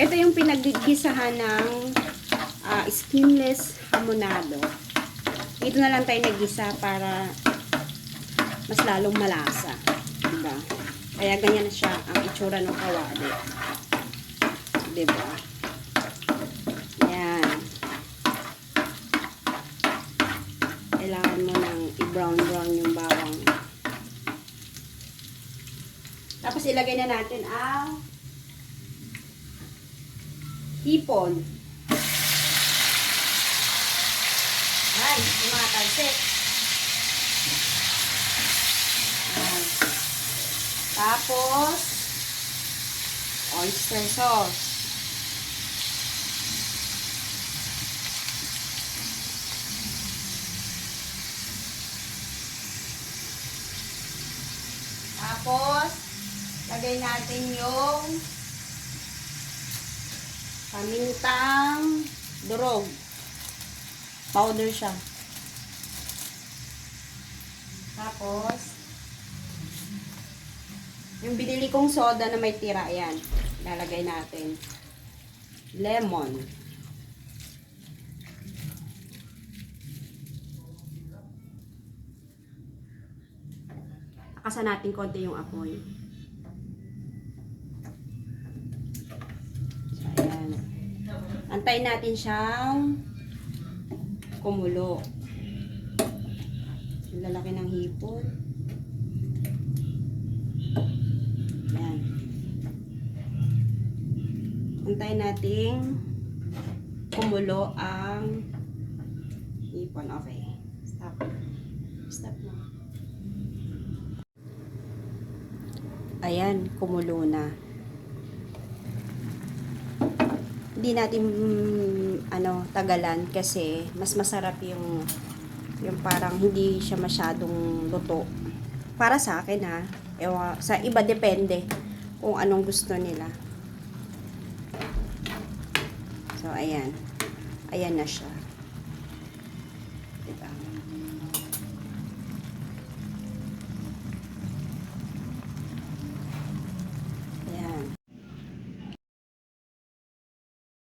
Ito yung pinaggisahan ng ah, skinless hamonado. Dito na lang tayo naggisa para mas lalong malasa. Diba? Kaya ganyan na siya ang itsura ng kawali. Diba? Yan. Kailangan mo nang i-brown-brown yung bawang. Tapos ilagay na natin ang hipon. Ay, tumatalsik. Ayan. Tapos, oyster sauce. Tapos, lagay natin yung pamintang durog. Powder siya. Tapos, yung binili kong soda na may tira, yan. Lalagay natin. Lemon. Akasan natin konti yung apoy. So, ayan. Antayin natin siyang kumulo. Ang lalaki ng hipon. Ayan. Antayin natin kumulo ang hipon. Okay. Stop. Stop na. Ayan, kumulo na. hindi natin mm, ano tagalan kasi mas masarap yung yung parang hindi siya masyadong luto. Para sa akin ha Ewa, sa iba depende kung anong gusto nila. So ayan. Ayan na siya. Diba?